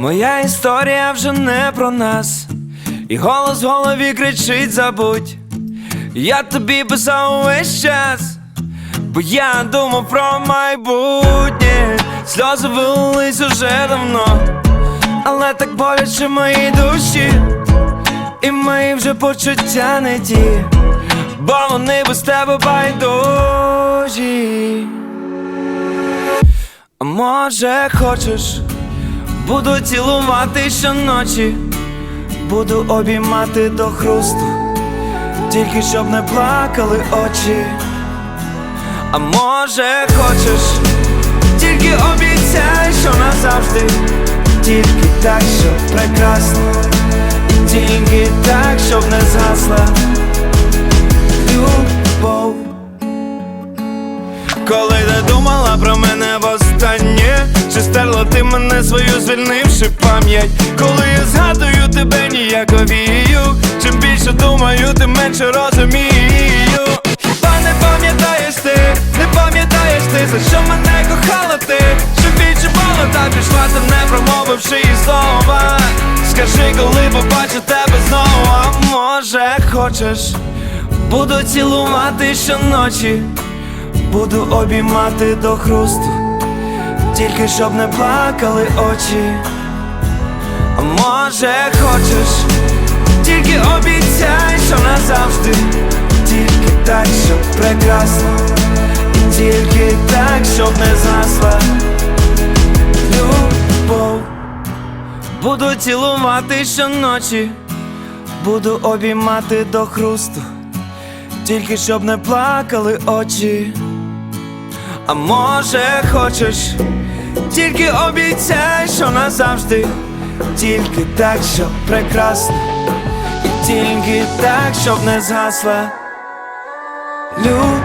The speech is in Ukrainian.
Моя історія вже не про нас, і голос в голові кричить забудь. Я тобі писав увесь час, бо я думав про майбутнє, сльози вилились уже давно, але так боляче в моїй душі, і мої вже почуття не ті, бо вони без тебе байдужі. А може хочеш, буду цілувати щоночі, буду обіймати до хрусту, тільки щоб не плакали очі. А може хочеш, тільки обіцяй, що назавжди, тільки так, щоб прекрасно, і тільки так, щоб не згасла. Любов. Коли ти думала про мене Чи стерла ти мене свою звільнивши пам'ять. Коли я згадую тебе ніяковію. Чим більше думаю, тим менше розумію. Хіба не пам'ятаєш ти, не пам'ятаєш ти, за що мене кохала ти? Що відчувала та пішла ти не промовивши і слова. Скажи, коли побачу тебе знову, а може хочеш? Буду цілувати щоночі. Буду обіймати до хрусту, тільки щоб не плакали очі. А може хочеш, тільки обіцяй, що назавжди, тільки так, щоб прекрасно, і тільки так, щоб не згасла любов. Буду цілувати щоночі, буду обіймати до хрусту, тільки щоб не плакали очі. А може хочеш, тільки обіцяй, що назавжди, тільки так, щоб прекрасно, і тільки так, щоб не згасла. Любов.